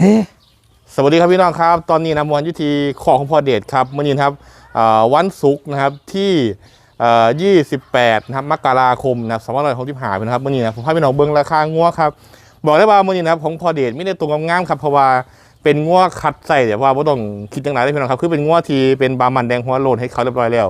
เฮ้สวัสดีครับพี่น้องครับ ตอนนี้นะมวลยุทีของของพ่อเดชครับมื่อนี้นะครับเอ่อวันศุกร์นะครับที่เอ่อ28นะครับมกราคมนะครับ2565นะครับมื่อนี้นะผมพาพี่น้องเบิ้งราคางัวครับบอกได้ว่ามื่อนี้นะครับของพ่อเดชไม่ได้ตรงงามๆครับเพราะว่าเป็นงัวคัดใส่แต่ว่าไม่ต้องคิดจังไหนได้พี่น้องครับคือเป็นงัวที่เป็นบามันแดงหัวโลนให้เขาเรียบร้อยแล้ว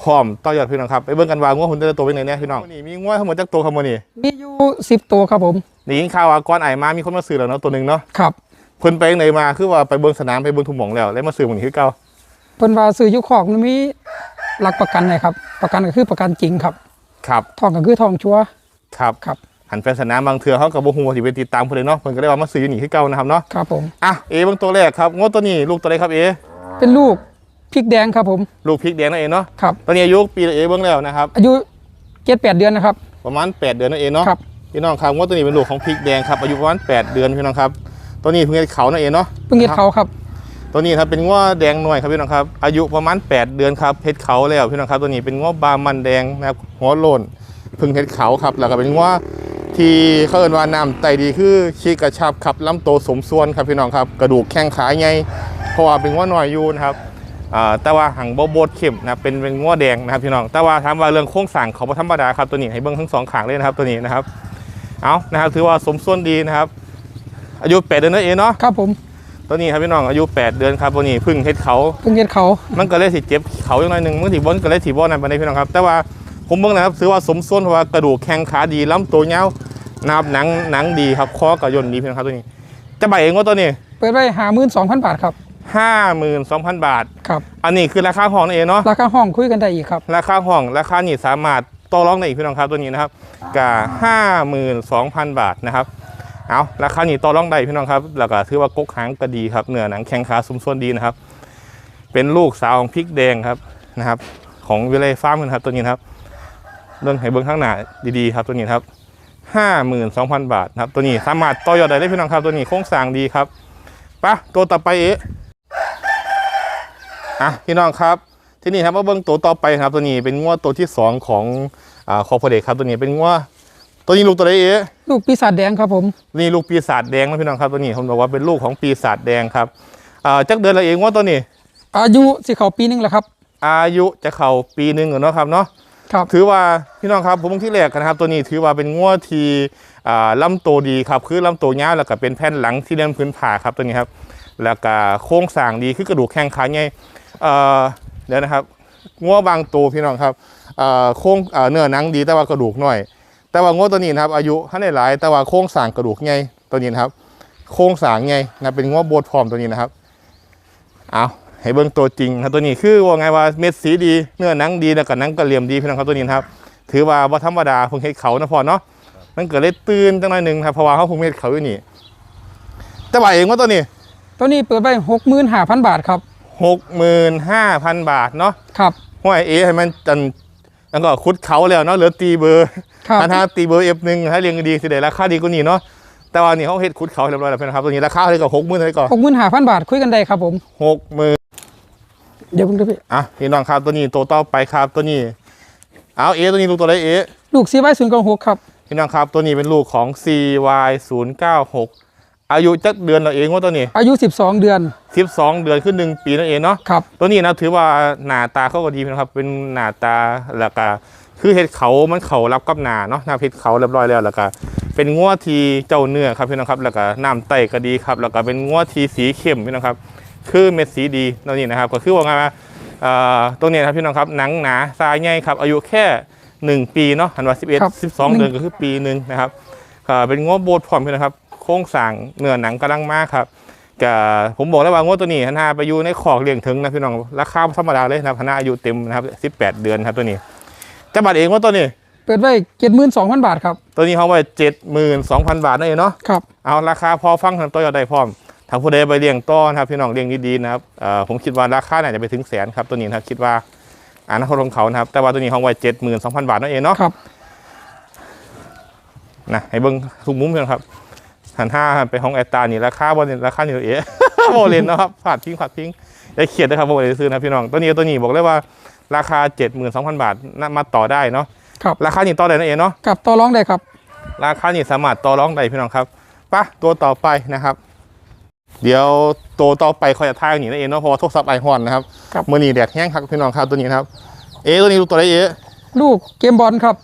พร้อมต่อยอดพี่น้องครับไปเบิ้งกันว่างัวหุ่นแต่ละตัวเป็นไงเนี่ยพี่น้องนี่มีงัวทั้งหมดจักตัวครับมื่อนี้มีอยู่สิบตัวครับผมได้ยินข่าวว่าก้อนไอมามีคนมาซื้อแล้วเนาะตัวหนึ่งเนาะครับ เพิ่นไปไหนมาคือว่าไปเบิ่งสนามไปเบิ่งทุ่งหมองแล้ว แล้วมาซื้อหมองนี้คือเก่าเพิ่นว่าซื้ออยุคอกมันมีหลักประกันไงครับ ประกันก็คือประกันจริงครับครับทองก็คือทองชัวร์ครับครับหันแฟนสนามบางเทื่อเขากับบ่ฮู้ว่าสิไปติดตามเพิ่นเลยเนาะเพิ่นก็ได้ว่ามาซื้ออยู่นี่คือเก่านะครับเนาะครับผม อะเอเบิ่งตัวแรกครับงวดตัวนี้ลูกตัวใดครับเอเป็นลูกพริกแดงครับผมลูกพริกแดงนั่นเองเนาะครับ ตอนนี้อายุปีละเอเบิ่งแล้วนะครับ อายุเจ็ดแปดเดือนนะครับ ประมาณ 8 เดือนนั่นเองเนาะครับ พี่น้องครับงวดตัวนี้เป็นลูกของพริกแดงครับอายุประมาณ8เดือนพี่น้องครับ ตัวนี้เพิ่งเฮ็ดเขานั่นเองเนาะเพิ่งเฮ็ดเขาครับ ตัวนี้ครับเป็นง้อแดงหน่วยครับพี่น้องครับ อายุประมาณ 8 เดือนครับเฮ็ดเขาแล้วพี่น้องครับ ตัวนี้เป็นง้อบามันแดงนะครับหัวโลนเพึ่งเฮ็ดเขาครับ แล้วก็เป็นง้อที่เขาเอิ้นว่าน้ำไตดีคือชีกระชับครับลำโตสมส่วนครับพี่น้องครับกระดูกแข้งขาใหญ่เพราะว่าเป็นง้อหน่อยอยู่นะครับอ่าแต่ว่าหังโบโบดเข้มนะครับเป็นเป็นง้อแดงนะครับพี่น้องแต่ว่าถามว่าเรื่องโครงสร้างเขาบ่ธรรมดาครับตัวนี้ให้เบิ่งทั้งสองข้างเลยนะครับตัวนี้นะครับเอานะครับถือว่าสมส่วนดีนะครับ อายุ8เดือนนั่นเองเนาะครับผมตัวนี้ครับพี่น้องอายุ 8 เดือนครับตัวนี้เพึ่งเฮ็ดเขาเพิ่งเฮ็ดเขามันก็เลยสิเจ็บเขาอย่างน้อยหนึ่งมันสิบอนก็เลยสิบอนนั่นไปในพี่น้องครับ แต่ว่าผมเบิ่งนะครับถือว่าสมส่วนเพราะว่ากระดูกแข้งขาดีลำตัวยาวนะครับหนังหนังดีครับคอกับย่นดีพี่น้องครับตัวนี้ จะใบเองว่าตัวนี้เปิดไว้หาหมื่นสองพันบาทครับ52,000บาทครับอันนี้คือราคาห้องนั่นเองเนาะราคาห้องคุยกันได้อีกครับราคาห้องราคานี่สามารถต่อรองได้อีกพี่น้องครับตัวนี้นะครับกับ52,000บาทนะครับ เอาราคานี่ต่อรองได้พี่น้องครับแล้วก็ถือว่ากกหางก็ดีครับเนื้อหนังแข้งขาสมส่วนดีนะครับ เป็นลูกสาวของพริกแดงครับนะครับ ของวิเลยฟาร์มนะครับตัวนี้ครับเรื่องให้เบิ้งข้างหน้าดีๆครับตัวนี้ครับห้าหมื่นสองพันบาทครับตัวนี้สามารถต่อยอดได้ได้พี่น้องครับตัวนี้โครงสร้างดีครับไปะตัวต่อไปเอ๊ะอะพี่น้องครับ ที่นี่ครับมาเบิ้งตัวต่อไปครับตัวนี้เป็นงวดตัวที่สองของอ่าคอพเดครับตัวนี้เป็นงวด ตัวนี้ลูกตัวใดเอ๊ะลูกปีศาจแดงครับผมนี่ลูกปีศาจแดงนะพี่น้องครับตัวนี้ผมบอกว่าเป็นลูกของปีศาจแดงครับอ่าจักเดือนละเองว่าตัวนี้ อายุสิเขาปีหนึงแล้วครับ อายุจะเข้าปีหนึ่งแล้วเนาะครับเนาะครับถือว่าพี่น้องครับผมเบิ่งที่แรกกันนะครับ ตัวนี้ถือว่าเป็นงวดที่อ่าลำโตวดีครับคือลำโตวยาวแล้วก็เป็นแผ่นหลังที่เล่นพื้นผ่าครับตัวนี้ครับ แล้วก็โครงสร้างดีคือกระดูกแข้งขาไงเอ่อเดี๋ยวนะครับงัวบางตัวพี่น้องครับเอ่อโครงเอ่อเนื้อหนังดีแต่ว่ากระดูกน้อย แต่ว่างวดตัวนี้นะครับ อายุท่านได้หลาย แต่ว่าโครงสร้างกระดูกไงตัวนี้นะครับ โครงสร้างไงนะเป็นงวดโบดพร้อมตัวนี้นะครับ เอาให้เบิ่งตัวจริงครับตัวนี้คือว่าไงว่าเม็ดสีดีเนื้อหนังดีแล้วก็หนังกระเหลี่ยมดีพี่น้องครับตัวนี้นะครับ ถือว่าว่าธรรมดาเพิ่งเฮ็ดเขานะพอเนาะมันเกิดเลยตื่นจังหน่อยหนึ่งครับเพราะว่าเขาเพิ่งเฮ็ดเขาอยู่นี่แต่ว่าเองว่าตัวนี้ตัวนี้เปิดไว้หกหมื่นห้าพันบาทครับหกหมื่นห้าพันบาทเนาะครับห้วยเอให้มันจัน แล้วก็คุดเขาแล้วเนาะเหลือตีเบอร์ครับถ้าถ้าตีเบอร์เอฟหนึ่งถ้าเรียงดีสิได้ราคาดีกว่านี้เนาะแต่ว่านี่เขาเฮ็ดคุดเขาเรียบร้อยแล้วเพื่อนครับตัวนี้ราคาเลยก็หกหมื่นเลยก็หกหมื่นห้าพันบาทคุยกันได้ครับผมหกหมื่นเดี๋ยวเพิ่งดูพี่อะพี่น้องครับตัวนี้ตัวต่อไปครับตัวนี้เอาเอตัวนี้ลูกตัวไหนเอลูกซีไว้ศูนย์กองหกครับพี่น้องครับตัวนี้เป็นลูกของ CY 0 9 6 อายุจักเดือนเราเองว่าตัวนี้ อายุสิบสองเดือน 12 เดือนขึ้นหนึ่งปีนั่นเองเนาะครับตัวนี้นะถือว่าหน้าตาเขาก็ดีนะครับ เป็นหน้าตาแล้วก็คือเห็ดเขามันเขารับกับหนาเนาะหน้าเห็ดเขาเรียบร้อยแล้วแล้วก็เป็นงัวทีเจ้าเนื้อครับพี่น้องครับแล้วก็น้ำไตก็ดีครับแล้วก็เป็นงัวทีสีเข้มพี่น้องครับ คือเม็ดสีดีตัวนี้นะครับ ก็คือว่าไงว่าเอ่อตัวนี้นะครับพี่น้องครับหนังหนาทรายใหญ่ครับอายุแค่ 1 ปีเนาะหันว่าครับ11 12 เดือนก็คือปีหนึ่งนะครับก็เป็นงัวโบดพร้อมพี่นะครับ โครงสร้างเนื้อหนังกำลังมากครับก็ผมบอกแล้วว่างวดตัวนี้ฮนาไปอยู่ในขอกเลี้ยงถึงนะพี่น้องราคาธรรมดาเลยนะครับฮนาอายุเต็มนะครับ18 เดือนครับตัวนี้จะบัตรเองว่าตัวนี้เปิดไว้เจ็ดหมื่นสองพันบาทครับตัวนี้เขาไว้72,000บาทนั่นเองเนาะครับเอาราคาพอฟังทางตัวยอดได้พร้อมถ้าผู้ใดไปเลี้ยงต้อนะครับพี่น้องเลี้ยงดีๆนะครับเอ่อผมคิดว่าราคาเนี่ยจะไปถึงแสนครับตัวนี้นะครับคิดว่าอนาคตของเขานะครับ แต่ว่าตัวนี้เขาไว้72,000บาทนั่นเองเนาะครับนะให้เบิ้งทุกมุมเลยนะครับ หันห้าไปห้องแอตตานี่ราคาบนราคานี่เอ๋โบเลนนะครับผาดทิ้งผาดทิ้งอย่าเขียดนะครับโบเลนซื้อนะพี่น้องตัวนี้ตัวนี้บอกเลยว่าราคา 72,000 บาทน่ามาต่อได้เนาะครับราคานี่ต่อได้นั่นเองเนาะกับต่อรองได้ครับ ราคานี่สามารถต่อรองได้พี่น้องครับไปะตัวต่อไปนะครับ เดี๋ยวโตต่อไปคอยจะท่ายหนีนั่นเองเนาะเพราะว่าโทรศัพท์ไอฮอนนะครับครับมื่อนี้แดดแห้งครับพี่น้องครับตัวนี้นะครับ เอ๊ะตัวนี้ลูกตัวอะไรเอ๊ะลูกเกมบอลครับ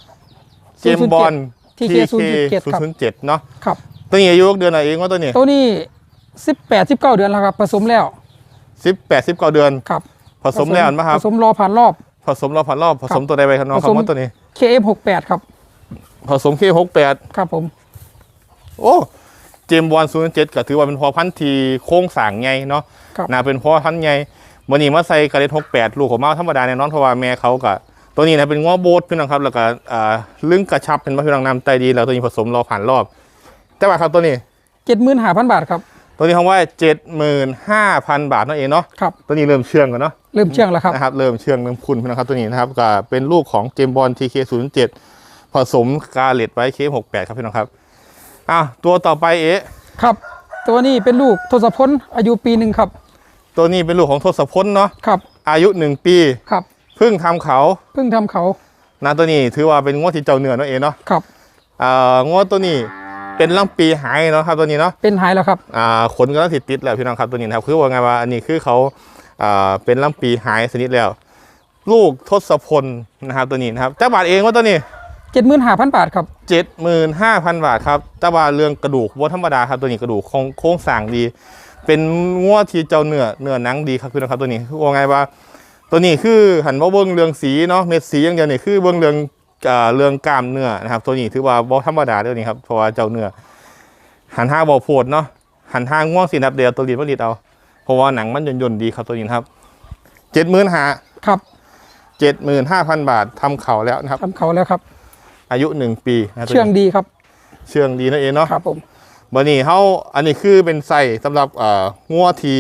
เจมส์บอล TK 007ครับ007เนาะครับ ตัวนี้อายุเดือนอะไรเองว่าตัวนี้ตัวนี้สิบแปดสิบเก้าเดือนแล้วครับ ผสมแล้วสิบแปดสิบเก้าเดือนครับ ผสมแล้วไหมครับผสมรอผ่านรอบ ผสมรอบผ่านรอบผสมตัวใดไปครับน้องผคสรับมว่าตัวนี้ KF68 ครับ ผสมเคหกแปดครับผม โอ้เจมส์บอลศูนย์เจ็ดก็ถือว่าเป็นพอพันธุ์ทีโค้งสร้างไงเนาะครับน่าเป็นพอพันธุ์ไงวันนี้มาใส่กระเด็นหกแปดลูกของมาธรรมดาแน่นอนเพราะว่าแม่เขาก็ตัวนี้นะเป็นง้อโบดพี่น้องครับ แล้วก็อ่าลึงกระชับเป็นพระพี่น้องนำไตดีแล้วตัวนี้ผสมรอผ่านรอบ แต่ว่าครับตัวนี้เจ็ดหมื่นห้าพันบาทครับ ตัวนี้คำว่าเจ็ดหมื่นห้าพันบาทนั่นเองเนาะครับ ตัวนี้เริ่มเชื่องกันเนาะเริ่มเชื่องแล้วครับนะครับ เริ่มเชื่องเริ่มคุณนะครับตัวนี้นะครับก็เป็นลูกของเจมบอล TK07 ผสมกาเลตไว้ K68 ครับพี่น้องครับอะตัวต่อไปเอ๊ะครับ ตัวนี้เป็นลูกทศพลอายุปีหนึ่งครับ ตัวนี้เป็นลูกของทศพลเนาะครับ อายุ1ปีครับเพิ่งทำเขาเพิ่งทำเขานะตัวนี้ถือว่าเป็นงวดที่เจ้าเหนือเนาะเองเนาะครับอ่างวดตัวนี้ เป็นลำปีหายเนาะครับตัวนี้เนาะเป็นหายแล้วครับอ่าขนก็ต้องติดติดๆแล้วพี่น้องครับตัวนี้นะครับคือว่าไงว่าอันนี้คือเขาอ่าเป็นลำปีหายสนิทแล้ว ลูกทศพลนะครับตัวนี้นะครับเจ้าบาทเองว่าตัวนี้เจ็ดหมื่นห้าพันบาทครับเจ็ดหมื่นห้าพันบาทครับแต่ว่าเรื่องกระดูกวัวธรรมดาครับตัวนี้กระดูกโครงโค้งสร้างดี เป็นงัวที่เจ้าเนื้อเนื้อหนังดีครับคือนะครับตัวนี้คือว่าไงว่าตัวนี้คือหันว่าเบิ้งเรื่องสีเนาะเม็ดสีอย่างเดียวนี่คือเบิ้งเรื่อง เอ่อเรื่องกล้ามเนื้อนะครับ ตัวนี้ถือว่าบ่ธรรมดาตัวนี้ครับเพราะว่าเจ้าเนื้อหันห้าบ่โพดเนาะหันห้าง่วงสีนับเดียวตัวรีดมันรีดเอาเพราะว่าหนังมันย่นๆดีครับตัวนี้นะครับเจ็ดหมื่นห้าครับเจ็ดหมื่นห้าพันบาททำเข่าแล้วนะครับทำเขาแล้วครับ อายุหนึ่งปีนะครับตัวนี้เชื่องดีครับ เชื่องดีนั่นเองเนาะครับผมบันนี้เขาอันนี้คือเป็นใส่สำหรับเอ่องัวที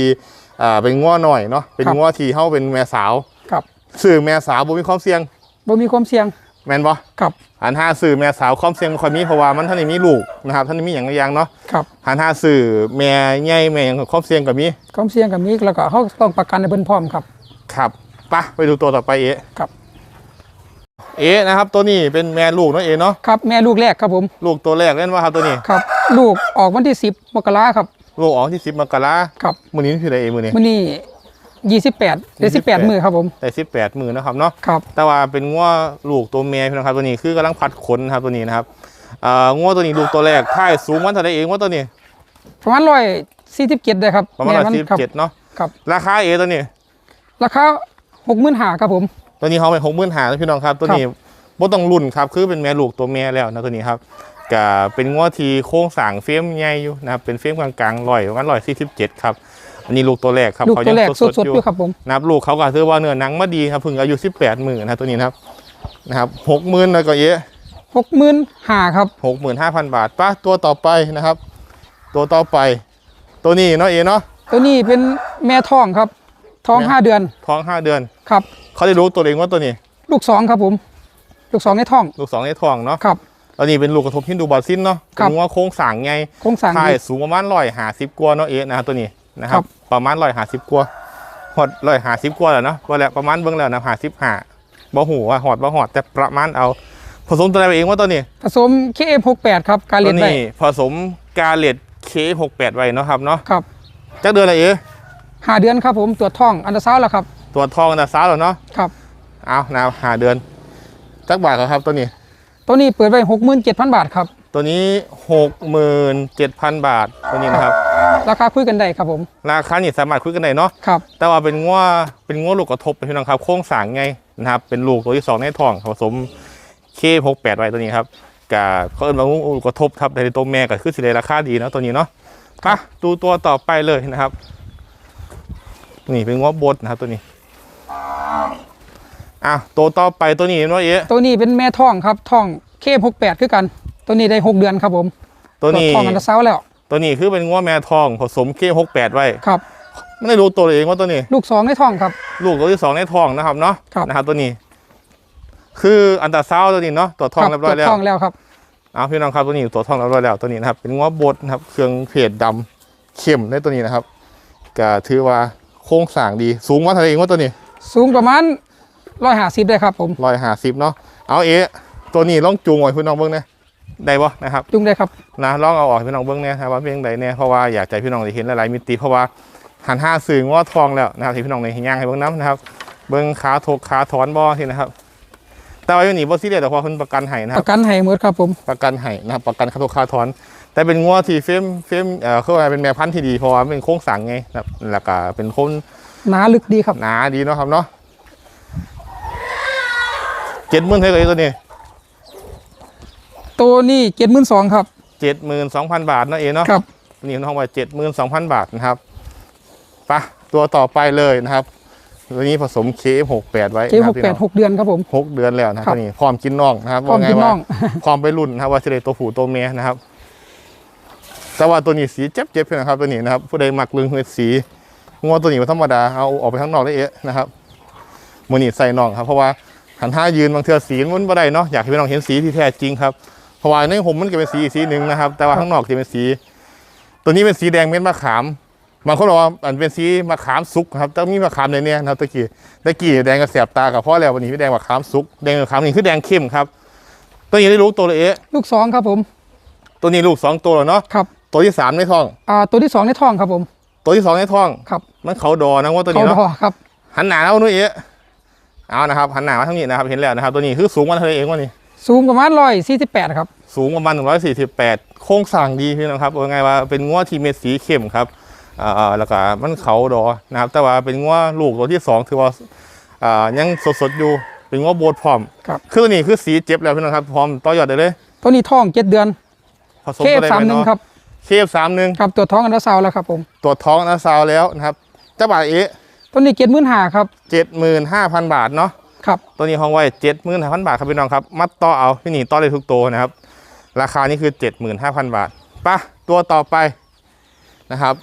อ่าเป็นงัวหน่อยเนาะเป็นงัวทีเขาเป็นแม่สาวครับสื่อแม่สาวบ่มีความเสี่ยงบ่มีความเสี่ยง แม่นบ่ครับหันห้าสื่อแม่สาวความเสี่ยงบ่ค่อยมีเพราะว่ามันท่านนี่มีลูกนะครับท่านนี่มีอย่างอย่างเนาะครับหันห้าสื่อแม่ใหญ่แม่หยังความเสี่ยงก็มีความเสี่ยงกับมีแล้วก็เขาต้องประกันให้เพิ่นพร้อมครับ ครับไปะไปดูตัวต่อไปเอ๊ะครับ เอ๊ะนะครับตัวนี้เป็นแม่ลูกเนาะเอ๊ะเนาะครับแม่ลูกแรกครับผม ลูกตัวแรกเล่นว่าครับตัวนี้ครับ ลูกออกวันที่สิบมกราครับ ลูกออกที่10มกราครับมื้อนี้คืออะไรเอ๊ะมื้อนี้มื้อนี้ ยี่สิบแปดเดือนสิบแปด28มือครับผมแต่18มื้อนะครับเนาะครับแต่ว่าเป็นงัวลูกตัวเมียพี่น้องครับตัวนี้คือกำลังพัดขนนะครับตัวนี้นะครับอ่างัวตัวนี้ลูกตัวแรกท่ายสูงวันเท่าไรเองว่าตัวนี้ประมาณร้อยสี่สิบเจ็ดได้ครับประมาณแร้อยสิบครับเจ็ดเนาะครับราคาเอตัวนี้ ราคาหกหมื่นห้าครับผม ตัวนี้เขาเป็นหกหมื่นหาพี่น้องครับ ตัวนี้บ่ต้องรุ่นครับคือเป็นแม่ลูกตัวเมียแล้วนะตัวนี้ครับก็เป็นงัวที่โค้งสร้างเฟรมใหญ่อยู่นะครับเป็นเฟรมกลางๆร้อยประมาณร้อยสี่สิบเจ็ดครับ อันนี้ลูกตัวแรกครับลูกเขาตัยัวงแรกสสดดๆๆอยู่อยู่ครับผม นะครับลูกเขาก็ถือว่าเนื้อหนังมาดีครับเพิ่งอายุสิบแปดหมื่นนะตัวนี้นะครับนะครับหกหมื่นแล้วก็เอะหกหมื่นห้าครับหกหมื่นห้าพันบาทป้าตัวต่อไปนะครับ ตัวต่อไป ตัวนี้เนาะเอเนาะ ตัวนี้เป็นแม่ท้องครับ ท้องแม่ ห้าเดือนท้องห้าเดือน ครับ เขาได้รู้ตัวเองว่าตัวนี้ ลูกสองครับผม ลูกสองในท้องลูกสองในท้องเนาะครับ ตัวนี้เป็นลูกกระทบฮินดูบอลซินเนาะครัเป็บนว่าโค้งสร้างไง โครงสร้างท่ายดี สูงประมาณร้อยหาสิบกว่าเนาะเอนะครับตัวนี้นะครัครับบ ประมาณร้อยหาสิบกว่าหอดร้อยหาสิบกว่าแหละเนาะว่าแล้วประมาณเบื้องแล้วนะหาสิบห้าบ่หูว่าหอดบ่หอดแต่ประมาณเอา ผสมตัวอะไรเองว่าตัวนี้ ผสม KF68 ครับการตัเล่วนได้นี้ผสมกาเลตเคหกแปดไว้เนาะครับเนาะครับจักเดือนอะไรเอห้าเดือนครับผมตรวจท้องอันตราซาวด์แล้วครับตัวทองนะสาวแล้วเนาะครับ เอานาวหาเดือนจักบาทครับตัวนี้ ตัวนี้เปิดไว้หกหมื่นเจ็ดพันบาทครับ ตัวนี้หกหมื่นเจ็ดพันบาทตัวนี้นะครับ ราคาคุยกันได้ครับผม ราคานี่สามารถคุยกันได้เนาะครับ แต่ว่าเป็นงัวเป็นงัวลูกกระทบพี่น้องครับ โค้งสร้างไงนะครับ เป็นลูกตัวที่สองในท้องผสมเคหกแปดไว้ตัวนี้ครับกับเขาเอิ้นว่างูลูกกระทบครับในตัวแม่ก็คือสิได้ราคาดีเนาะตัวนี้เนาะไปดูตัวต่อไปเลยนะครับ นี่เป็นงัวบดนะครับตัวนี้อะตัวต่อไปตัวนี้เนาะเอ๊ะตัวนี้เป็นแม่ท้องครับท้อง KF68 คือกัน ตัวนี้ได้หกเดือนครับผม ตัวนี้ตรจท้องอันตราซาวด์แล้ว ตัวนี้คือเป็นงัวแม่ทองผสมเคหกแปดไว้ครับไม่ได้รู้ตัวเองว่าตัวนี้ ลูกสองในท้องครับ ลูกตัวที่สองในท้องนะครับเนาะครับนะครับตัวนี้ คืออันตราซาวด์ตัวนี้เนาะตัวจท้องคเรียบร้อยตรแล้ววจท้องแล้วครับเอาพี่น้องครับตัวนี้ตัวจท้องเรียบร้อยแล้วตัวนี้นะครับ เป็นง้อบดนะครับ เครื่องเพจดำเข้มในตัวนี้นะครับก็ถือว่าโครงสร้างดีสูงว่าเท่าไหร่เองว่าตัวนี้ สูงประมาณร้อยห้าสิบได้ครับผมร้อยห้าสิบเนาะเอาเอะตัวนี้ล่องจูงไว้พี่น้องเบิ่งนะ ได้บ่นะครับจุงได้ครับนะลองเอาออกให้พี่น้องเบิ้งเนี่ยนะครับว่าเป็นยังไงเนี่ยเพราะว่าอยากให้พี่น้องได้เห็นหลายๆมิติเพราะว่าหันห้าสื่อง้อทองแล้วนะครับที่พี่น้องในเห็นย่างให้เบิ้งน้ำนะครับ เบิ้งขาถกขาถอนบ่ที่นะครับแต่ว่าอยู่นี่บ่ซีเรียสแต่พอเพิ่นประกันให้นะคปรับระกันให้หมดครับผมประกันให้นะครับประกันขาถกขาถอน แต่เป็นง้อที่เฟรมเฟรมเอ่อเขาเรียกว่าเป็นแม่พันธุ์ที่ดีเพราะว่ามันเป็นโค้งสั่งไงนะครับแล้วก็เป็นโค้งหนาลึกดีครับหนาดีเนาะครับเนาะเจ็ดหมื่นเท่าไหร่ตัวนี้ ตัวนี้เจ็ดหมื่นสองครับเจ็ดหมื่นสองพันบาทเนาะเอเนาะครับนี่น้องไว้เจ็ดหมื่นสองพันบาทนะครับไปะตัวต่อไปเลยนะครับตัวนี้ผสมเคหกแปดไว้เจหกแปดหกเดือนครับผมหกเดือนแล้วนะครับครับตัวนี้พร้อมกินน่องนะครับพร้อมกินน่องว่าไว่าพร้อมไปรุ่นนะครับว่าจะได้ตัวผู้ตัวเมียนะครับแต่ว่าตัวนี้สีเจ็บๆนะครับตัวนี้นะครับ ผู้ใดมักลึงเหือดสีงวตัวนี้มันธรรมดาเอาออกไปข้างนอกได้เอะนะครับมือนี่ใส่น่องครับเพราะว่าหันท่ายืนบางเทือสีมันบ่ได้เนาะอยากให้พี่น้องเห็นสีที่แท้จริงครับ เพราะว่าในผมมันก็เป็นสีอีกสีหนึ่งนะครับ แต่ว่าข้างนอกจะเป็นสี ตัวนี้เป็นสีแดงเม็ดมะขามบางคนบอกว่าอันเป็นสีมะขามสุกครับแต่มีมะขามในเนี้ยนะครับตะกี้ตะกี้แดงกระแสบตากับพ่อแล้ววันนี้เป็นแดงมะขามสุกแดงมะขามนี่คือแดงเข้มครับ ตัวนี้ได้รู้ตัวเลยเอ๊ะลูกสองครับผม ตัวนี้ลูกสองตัวแล้วเนาะครับตัวที่สามในท้องอ่าตัวที่สองในท้องครับผม ตัวที่สองในท้องครับมันเขาดอนะว่าตัวเขานี้เนาะดอครับหันหน้าแล้วนู้นเอ๊ะเอานะครับหันหน้ามาทางนี้นะครับเห็นแล้วนะครับ ตัวนี้คือสูงมาเท่าไหร่เองวะนี่ สูงประมาณร้อยสี่สิบแปดครับ สูงประมาณ 148 โครงสร้างดีพี่น้องครับว่าไงว่าเป็นง้วที่เม็ดสีเข้มครับอ่าแล้วก็มันเขาดอนะครับ แต่ว่าเป็นง้วลูกตัวที่สองถือว่าอ่ายังสดๆอยู่ เป็นง้วโบดพร้อมครับ คือตัวนี้คือสีเจ็บแล้วพี่น้องครับ พร้อมต่อยอดได้เลย ตัวนี้ท้องเจ็ดเดือนผสมเคตัวได้สามไหมหนึ่งเนาะครับเคฟสามหนึ่งครับตัวท้องอันดาซาวน์แล้วครับผมตรวจท้องนะซาวแล้วนะครับเจ้าบ่าวเอ๊ะตัวนี้เจ็ดหมื่นห้าครับ เจ็ดหมื่นห้าพันบาทเนาะ ครับตัวนี้ห้องไว้เจ็ดหมื่นห้าพันบาทครับพี่น้องครับ มัดต่อเอาพี่หนีต่อได้ทุกตัวนะครับ ราคานี่คือเจ็ดหมื่นห้าพันบาทไปะตัวต่อไปนะครับ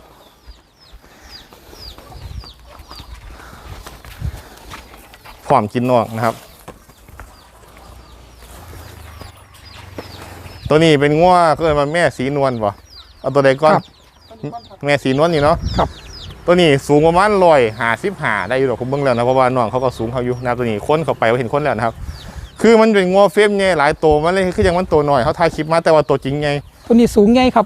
พร้อมกินนอกนะครับ ตัวนี้เป็นง้วก็เลยกมาแม่สีนวลป่ะเอาตัวใดก้อนครับแม่สีนวลนี่เนาะครับ ตัวนี้สูงประมาณร้อยหาสิบหาได้อยู่หรอกผมเบิ่งแล้วนะเพราะว่าน้องเขาก็สูงเขาอยู่นะครับตัวนี้ค้นเข้าไปว่าเห็นค้นแล้วนะครับ คือมันเป็นงัวเฟรมไงหลายตัวมันเลยคือยังมันตัวหน่อยเขาถ่ายคลิปมาแต่ว่าตัวจริงไงตัวนี้สูงใหญ่ครับ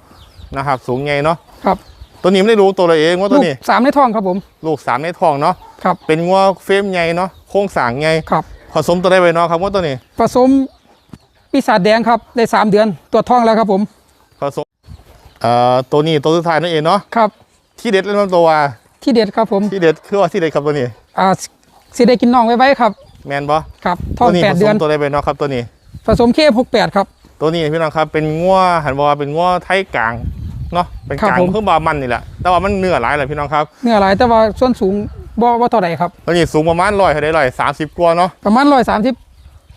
นะครับ สูงไงเนาะครับ ตัวนี้ไม่ได้รู้ตัวเลยเองว่าตัลูวกนี้สามในท้องครับผม ลูกสามในท้องเนาะครับเป็นงัวเฟรมไงเนาะโครงสร้างไงครับผสมตัวได้ไปเนาะครับว่าตัวนี้ ผสมปีศาจแดงครับได้สามเดือนตัวจท้องแล้วครับผมผสมเอ่อตัวนี้ตัวสุดท้ายนั่นเองเนาะครับ ที่เด็ดเล่นตัวที่เด็ดครับผมที่เด็ดคือว่าที่เด็ดครับตัวนี้อ่าสิได้กินน่องไว้ไว้ครับ แมนบอครับท้องตัวนี้แปผดสเดือนมตัวได้ไปเนาะครับตัวนี้ ผสมเคหกแปดครับ ตัวนี้พี่น้องครับเป็นงัวหันบอกว่าเป็นงัวไทยกลางเนาะเป็นกลางครับผมเพิ่มบามันนี่แหละแต่ว่ามันเนื้อหลายเลยพี่น้องครับเนื้อหลายแต่ว่าส่วนสูงบ่ว่าเท่าไหร่ครับตัวนี้สูงประมาณร้อยเท่าไดร้อยสามสิบกว่าเนาะประมาณร้อยสามสิบ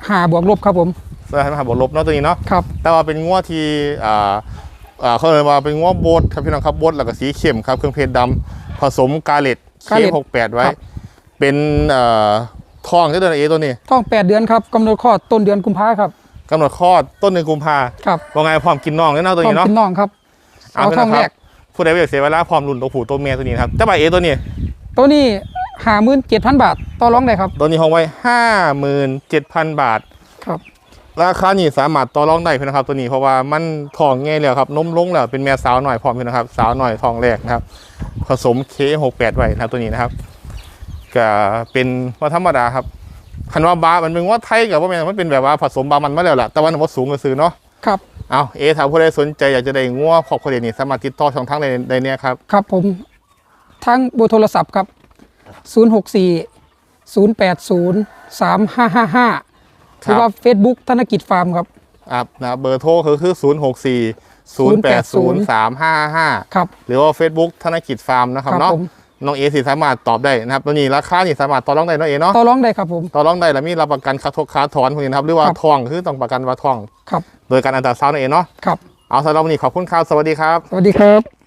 ห้าบวกลบครับผมสถานหับบวกลบเนาะตัวนี้เนาะครับแต่ว่าเป็นงัวที่อ่าอ่า เขาเรียกว่าเป็นงัวโบดครับพี่น้องครับโบดแล้วก็สีเข้มครับเครื่องเพชรดำผสมกาเลตเคกาเลตหกแปดไว้ครับเป็นเอ่อทองเจ้าเดือนเอตัวนี้ท้องแปดเดือนครับกำหนดคลอดต้นเดือนกุมภาครับกำหนดคลอดต้นหนึ่งกุมภาครับว่าไงพร้อมกินน่องแล้วเนาะตัวท้องนี้เนาะกินน่องครับเอาพี่ท้องคแรรักผู้ใดไม่อยากเสียเวลาพร้อมรุ่นตัวผู้ตัวเมียตัวนี้นะครับเจ้าบ่าวเอตัวนี้ ตัวนี้ห้าหมื่นเจ็ดพันบาทต่อรองได้ครับตัวนี้ห้องไว้ห้าหมื่นเจ็ดพันบาทครับ ราคานี่สามารถต่อรองได้พี่นะครับ ตัวนี้เพราะว่ามันทองง่ายแล้วครับนมลงแล้วเป็นแม่สาวหน่อยพร้อมพี่นะครับ สาวหน่อยทองแรกนะครับ ผสมเคหกแปดไว้นะครับตัวนี้นะครับก็เป็นว่าธรรมดาครับคันว่าบามันเป็นว่าไทยกับว่าแม่นมันเป็นแบบว่าผสมบามันมาแล้วล่ะแต่ว่ามันว่าสูงกว่าซื้อเนาะครับเอาเอถ้าผู้ใดสนใจอยากจะได้งัวขอบประเด็นนี้สามารถติดต่อช่องทางใดใดเนี่ยครับครับผมทางเบอร์โทรศัพท์ครับ 064 080 3555 หรือว่า Facebook ธนกิจฟาร์มครับอะนะเบอร์โทรคือคือศูนย์หกสี่ศูนย์แปดศูนย์สามห้าห้าครับ หรือว่า Facebook ธนกิจฟาร์มนะครับเนาะผมน้องเอสิสามารถตอบได้นะครับตัวนี้ราคานี่สามารถต่อรองได้เนาะเอเนาะต่อรองได้ครับผมต่อรองได้แล้วมีรับประกันค่าทกค่าถอนพวกนี้นะครับหรือว่าครับทองคือต้องประกันว่าทองครับโดยการอันตราซาวน์นั่นเองเนาะครับเอาสำหรับวันนี้ขอบคุณครับสวัสดีครับ สวัสดีครับ